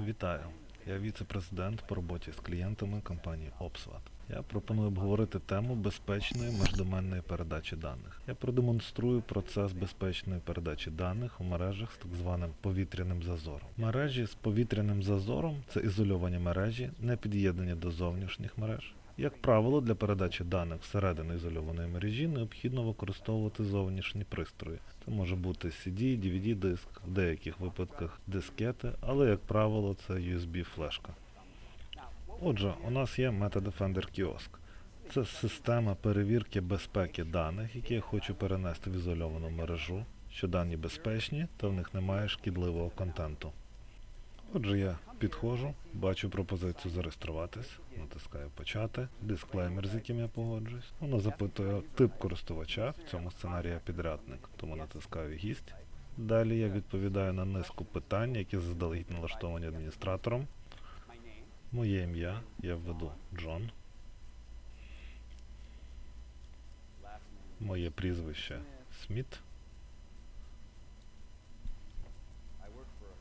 Вітаю! Я віце-президент по роботі з клієнтами компанії OPSWAT. Я пропоную обговорити тему безпечної междоменної передачі даних. Я продемонструю процес безпечної передачі даних у мережах з так званим повітряним зазором. Мережі з повітряним зазором це ізольовані мережі, не під'єднані до зовнішніх мереж. Як правило, для передачі даних всередину ізольованої мережі необхідно використовувати зовнішні пристрої. Це може бути CD, DVD диск, в деяких випадках дискети, але як правило це USB флешка. Отже, у нас є MetaDefender Kiosk. Це система перевірки безпеки даних, які я хочу перенести в ізольовану мережу, що дані безпечні та в них немає шкідливого контенту. Отже, я підходжу, бачу пропозицію зареєструватись, натискаю почати, дисклеймер, з яким я погоджуюсь. Воно запитує тип користувача, в цьому сценарії я підрядник, тому натискаю гість. Далі я відповідаю на низку питань, які заздалегідь налаштовані адміністратором. Моє ім'я я введу Джон. Моє прізвище Сміт.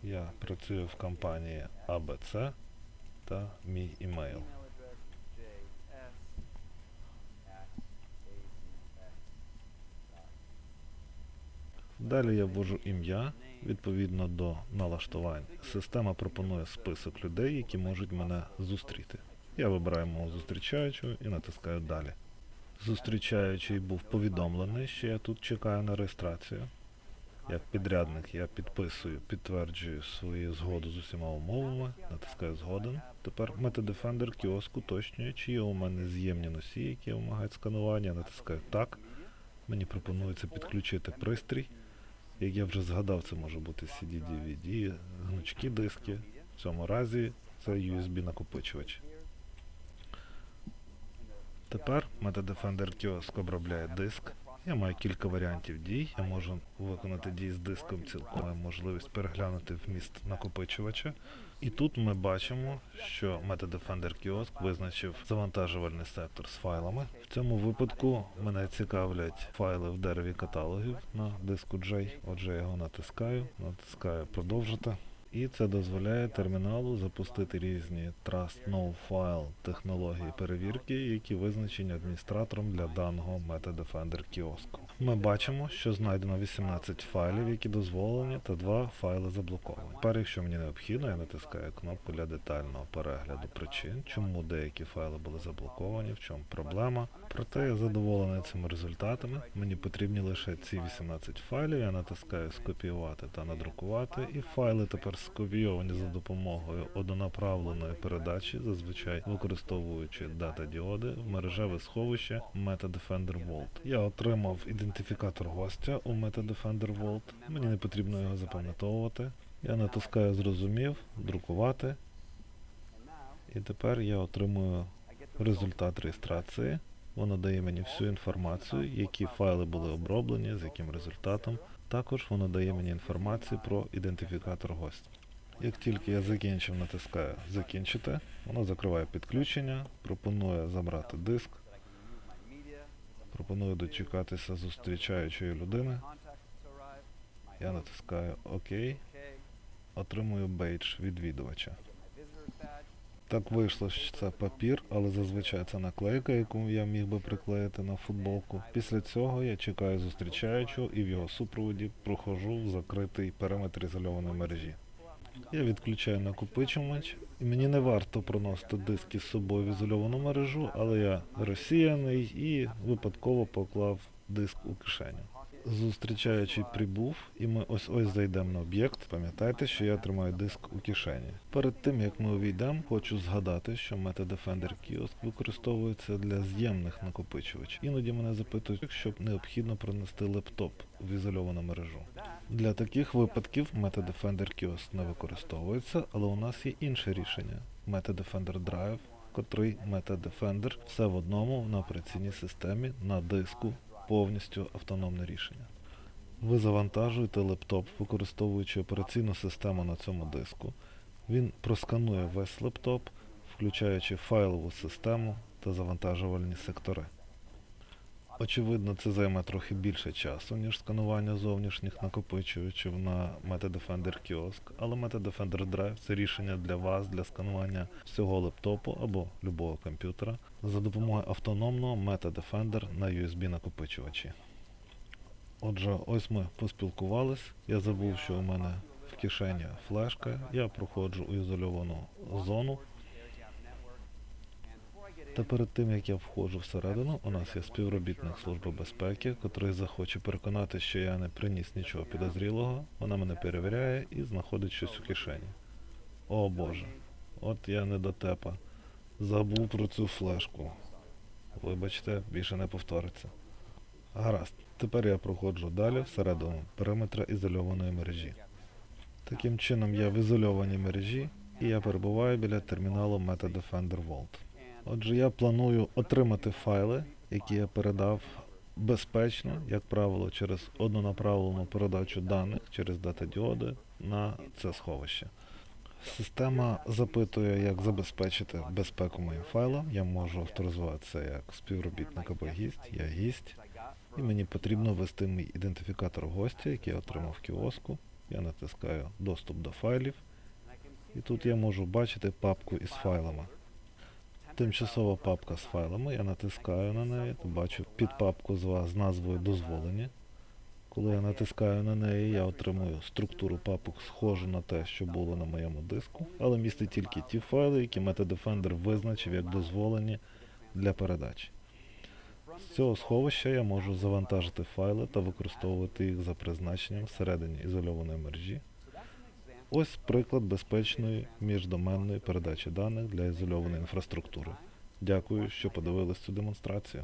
Я працюю в компанії ABC та мій імейл. Далі я ввожу ім'я відповідно до налаштувань. Система пропонує список людей, які можуть мене зустріти. Я вибираю мого зустрічаючого і натискаю далі. Зустрічаючий був повідомлений, що я тут чекаю на реєстрацію. Як підрядник я підписую, підтверджую свою згоду з усіма умовами, натискаю згоден. Тепер MetaDefender кіоск уточнює, чи є у мене з'ємні носії, які вимагають сканування. Натискаю так. Мені пропонується підключити пристрій. Як я вже згадав, це може бути CD, DVD, гнучкі диски. В цьому разі це USB накопичувач. Тепер MetaDefender Kiosk обробляє диск. Я маю кілька варіантів дій. Я можу виконати дії з диском цілком маю можливість переглянути вміст накопичувача. І тут ми бачимо, що MetaDefender Kiosk визначив завантажувальний сектор з файлами. В цьому випадку мене цікавлять файли в дереві каталогів на диску J. Отже, я його натискаю, натискаю продовжити. І це дозволяє терміналу запустити різні Trust No File технології перевірки, які визначені адміністратором для даного MetaDefender кіоску. Ми бачимо, що знайдено 18 файлів, які дозволені, та 2 файли заблоковані. Тепер, якщо мені необхідно, я натискаю кнопку для детального перегляду причин, чому деякі файли були заблоковані, в чому проблема. Проте я задоволений цими результатами. Мені потрібні лише ці 18 файлів. Я натискаю скопіювати та надрукувати, і файли тепер скопійовані за допомогою однонаправленої передачі, зазвичай використовуючи дата-діоди в мережеве сховище MetaDefender Vault. Я отримав ідентифікатор гостя у MetaDefender Vault. Мені не потрібно його запам'ятовувати. Я натискаю Зрозумів, друкувати. І тепер я отримую результат реєстрації. Воно дає мені всю інформацію, які файли були оброблені, з яким результатом. Також воно дає мені інформацію про ідентифікатор гостя. Як тільки я закінчив, натискаю Закінчити, воно закриває підключення, пропонує забрати диск, пропонує дочекатися зустрічаючої людини. Я натискаю ОК, отримую бейдж відвідувача. Так вийшло, що це папір, але зазвичай це наклейка, яку я міг би приклеїти на футболку. Після цього я чекаю зустрічаючого і в його супроводі проходжу в закритий периметр ізольованої мережі. Я відключаю накопичувач, і мені не варто проносити диски з собою в ізольовану мережу, але я розсіяний і випадково поклав диск у кишеню. Зустрічаючий прибув, і ми ось ось зайдемо на об'єкт. Пам'ятайте, що я тримаю диск у кишені. Перед тим як ми увійдемо, хочу згадати, що MetaDefender Kiosk використовується для з'ємних накопичувачів. Іноді мене запитують, щоб необхідно пронести лептоп в ізольовану мережу. Для таких випадків MetaDefender Kiosk не використовується, але у нас є інше рішення MetaDefender Drive, котрий MetaDefender все в одному на операційній системі на диску повністю автономне рішення. Ви завантажуєте лептоп, використовуючи операційну систему на цьому диску. Він просканує весь лептоп, включаючи файлову систему та завантажувальні сектори. Очевидно, це займе трохи більше часу, ніж сканування зовнішніх накопичувачів на MetaDefender Kiosk, але MetaDefender Drive це рішення для вас для сканування всього лептопу або любого комп'ютера за допомогою автономного MetaDefender на USB накопичувачі. Отже, ось ми поспілкувались. Я забув, що у мене в кишені флешка. Я проходжу у ізольовану зону. Та перед тим як я входжу всередину, у нас є співробітник Служби безпеки, котрий захоче переконати, що я не приніс нічого підозрілого. Вона мене перевіряє і знаходить щось у кишені. О Боже, от я не дотепа. Забув про цю флешку. Вибачте, більше не повториться. Гаразд, тепер я проходжу далі всередину периметра ізольованої мережі. Таким чином я в ізольованій мережі і я перебуваю біля терміналу MetaDefender Vault. Отже, я планую отримати файли, які я передав безпечно, як правило, через однонаправлену передачу даних через датадіоди на це сховище. Система запитує, як забезпечити безпеку моїм файлам. Я можу авторизуватися як співробітник або гість, я гість. І мені потрібно ввести мій ідентифікатор гостя, який я отримав в кіоску. Я натискаю доступ до файлів. І тут я можу бачити папку із файлами. Тимчасова папка з файлами, я натискаю на неї, то бачу підпапку з з назвою дозволені. Коли я натискаю на неї, я отримую структуру папок схожу на те, що було на моєму диску, але містить тільки ті файли, які MetaDefender визначив як дозволені для передачі. З цього сховища я можу завантажити файли та використовувати їх за призначенням всередині ізольованої мережі. Ось приклад безпечної міждоменної передачі даних для ізольованої інфраструктури. Дякую, що подивились цю демонстрацію.